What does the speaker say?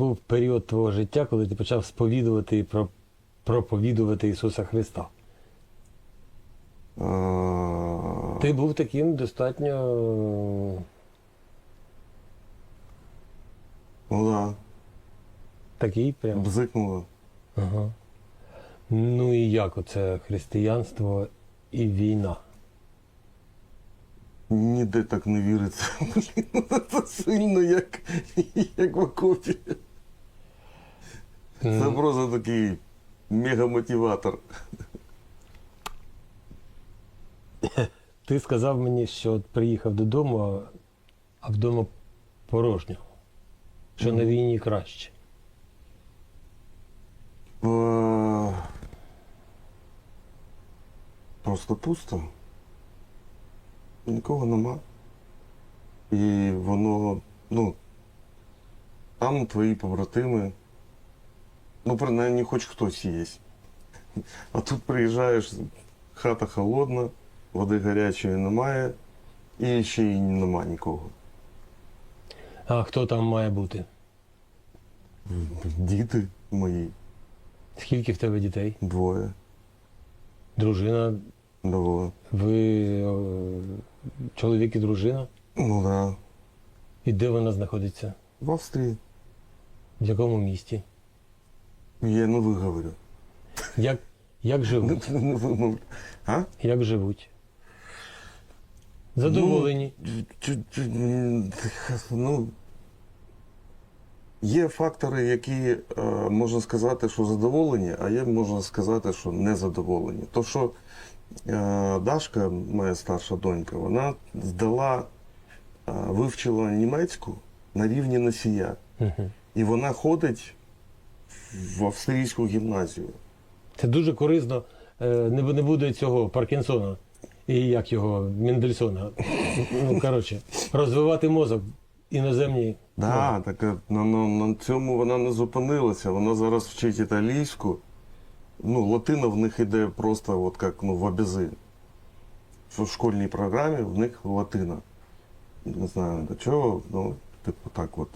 Був період твого життя, коли ти почав сповідувати і проповідувати Ісуса Христа. Ти був таким достатньо Ну да, такий прям. бзикнуло. Ага. Ну і як оце християнство і війна? Ніде так не віриться. Це сильно, як, як в окопі. Це просто такий мегамотиватор. Ти сказав мені, що от приїхав додому, а- вдома порожньо. Що на війні краще. А, Просто пусто. Нікого нема. І воно, ну, там твої побратими. Ну, принаймні, хоч хтось є. А тут приїжджаєш, хата холодна, води гарячої немає, і ще й нема нікого. А хто там має бути? Діти мої Скільки в тебе дітей? двоє. Дружина? Двоє. Ви чоловік і дружина? Ну да. І де вона знаходиться? В Австрії. В якому місті? Я не виговорю. Як, як живуть? Не вимовлю. А? Як живуть? Задоволені. Чу- Ну, є фактори, які е, можна сказати, що задоволені, а є можна сказати, що незадоволені. То, що е, Дашка, моя старша донька, вона здала, е, вивчила німецьку на рівні носія. Мгм. І вона ходить в австрійську гімназію. Це дуже корисно. Е, Не, буде цього Паркінсона і як його Мендельсона. Ну, коротше, розвивати мозок іноземній. Да, так е, на, на, на цьому вона не зупинилася. Вона зараз вчить італійську. Ну, латина в них іде просто от як ну, в обязи. В школьній програмі в них латина. Не знаю до чого, ну, типу так от.